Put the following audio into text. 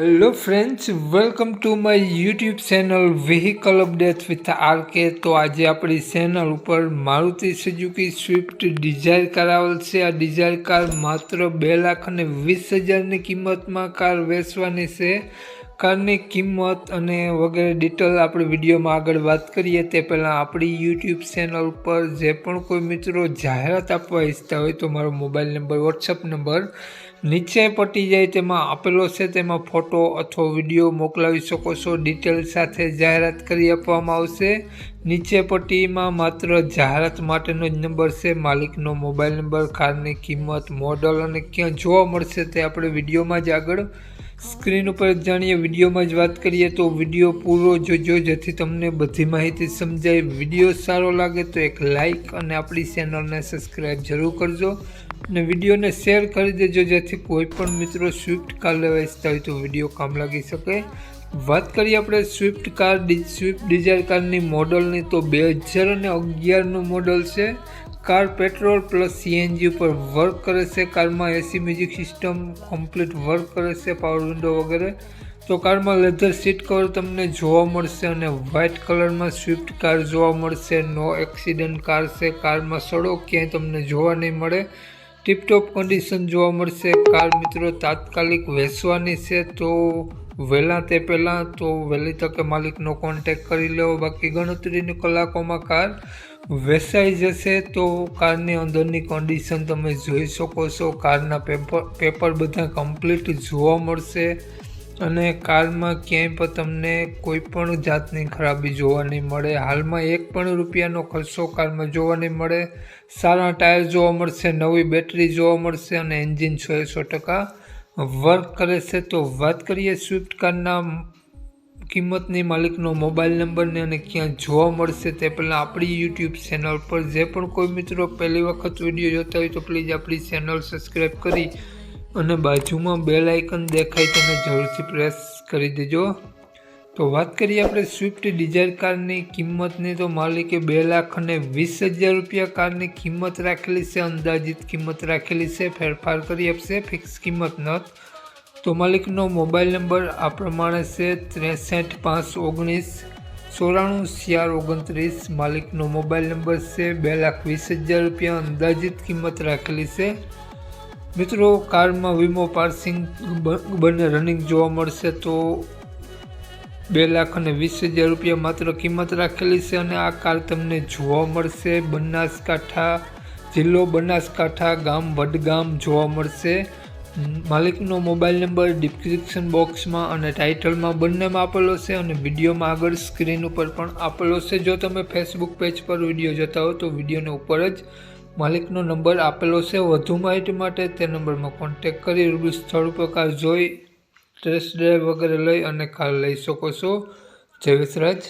Hello friends welcome to my YouTube channel vehicle update with R K તો આજે આપણી channel ઉપર Maruti Suzuki Swift Dzire car આવેલ છે. આ ડિઝાયર કાર માત્ર બે લાખ અને વીસ હજારની કિંમતમાં કાર વેચવાની છે. કારની કિંમત અને વગેરે ડિટેલ આપણે વિડીયોમાં આગળ વાત કરીએ, તે પહેલાં આપણી યુટ્યુબ ચેનલ ઉપર જે પણ કોઈ મિત્રો જાહેરાત આપવા ઈચ્છતા હોય, તો મારો મોબાઈલ નંબર વોટ્સઅપ નંબર નીચે પટી જાય, તેમાં આપેલો છે, તેમાં ફોટો અથવા વીડિયો મોકલાવી શકો છો. ડિટેલ સાથે જાહેરાત કરી આપવામાં આવશે. નીચે પટ્ટીમાં માત્ર જાહેરાત માટેનો જ નંબર છે, માલિકનો મોબાઈલ નંબર કારની કિંમત મોડલ અને ક્યાં જોવા મળશે તે આપણે વિડીયોમાં જ આગળ સ્ક્રીન ઉપર જાણીએ વિડીયોમાં જ વાત કરીએ તો વીડિયો પૂરો જોજો, જેથી તમને બધી માહિતી સમજાય. વીડિયો સારો લાગે તો એક લાઇક અને આપણી ચેનલને સબસ્ક્રાઈબ જરૂર કરજો. અને વિડીયોને શેર કરી દેજો, જેથી કોઈ પણ મિત્રો સ્વિફ્ટ કાર લેવા ઈચ્છતા હોય તો વીડિયો કામ લાગી શકે. વાત કરીએ આપણે સ્વિફ્ટ કાર સ્વિફ્ટ ડિઝાયર કારની મોડલની તો બે હજાર અને અગિયારનું મોડલ છે. કાર પેટ્રોલ પ્લસ સીએનજી ઉપર વર્ક કરે છે. કારમાં AC music system complete work કરે છે પાવર વિન્ડો વગેરે. તો કારમાં લેધર સીટ કવર તમને જોવા મળશે અને વ્હાઇટ કલરમાં સ્વિફ્ટ કાર જોવા મળશે. નો એક્સિડન્ટ કાર છે. કારમાં સડો ક્યાંય તમને જોવા નહીં મળે. ટીપટોપ કન્ડિશન જોવા મળશે. કાર મિત્રો તાત્કાલિક વેચવાની છે. તો વહેલા તે પહેલાં તો વહેલી તકે માલિકનો કોન્ટેક કરી લેવો બાકી ગણતરીની કલાકોમાં કાર વેચાઈ જશે તો કારની અંદરની કન્ડિશન તમે જોઈ શકો છો. કારના પેપર પેપર બધા કમ્પ્લીટ જોવા મળશે અને કારમાં ક્યાંય પણ તમને કોઈ પણ જાતની ખરાબી જોવા નહીં મળે. હાલમાં એક પણ રૂપિયાનો ખર્ચો કારમાં જોવા નહીં મળે. સારા ટાયર જોવા મળશે, નવી બેટરી જોવા મળશે અને એન્જિન સો ટકા વર્ક કરે છે. તો વાત કરીએ સ્વિફ્ટ કારના કિંમતની માલિકનો મોબાઈલ નંબરને અને ક્યાં જોવા મળશે તે પહેલાં આપણી યુટ્યુબ ચેનલ પર જે પણ કોઈ મિત્રો પહેલી વખત વીડિયો જોતા હોય તો પ્લીઝ આપણી ચેનલ સબસ્ક્રાઈબ કરી અને બાજુમાં બેલ આઇકન દેખાય તેને જરૂરથી પ્રેસ કરી દેજો. તો વાત કરીએ આપણે સ્વિફ્ટ ડિઝાયર કારની કિંમતની. તો માલિકે બે લાખ અને વીસ હજાર રૂપિયા કારની કિંમત રાખેલી છે, અંદાજિત કિંમત રાખેલી છે. ફેરફાર કરી આપશે, ફિક્સ કિંમત નથી તો માલિકનો મોબાઈલ નંબર આ પ્રમાણે છે ત્રેસઠ પાંચ ઓગણીસ ચોરાણું ચાર ઓગણત્રીસ. માલિકનો મોબાઈલ નંબર છે બે લાખ વીસ હજાર રૂપિયા. અંદાજિત કિંમત રાખેલી છે. મિત્રો, કારમાં વીમો પાર્સિંગ બંને રનિંગ જોવા મળશે તો બે લાખ અને વીસ હજાર રૂપિયા માત્ર કિંમત રાખેલી છે અને આ કાર તમને જોવા મળશે. બનાસકાંઠા જિલ્લો બનાસકાંઠા ગામ વડગામ જોવા મળશે. માલિકનો મોબાઈલ નંબર ડિસ્ક્રિપ્શન બોક્સમાં અને ટાઇટલમાં બંનેમાં આપેલો છે અને વિડીયોમાં આગળ સ્ક્રીન ઉપર પણ આપેલો છે. જો તમે ફેસબુક પેજ પર વીડિયો જોતા હો તો વિડીયોને ઉપર જ માલિકનો નંબર આપેલો છે. વધુ માહિતી માટે તે નંબરમાં કોન્ટેક કરી રૂબરૂ સ્થળ ઉપર કાર જોઈ ટ્રેસ ડ્રાઈવ વગેરે લઈ અને કાર લઈ શકો છો. જય વિસરાજ.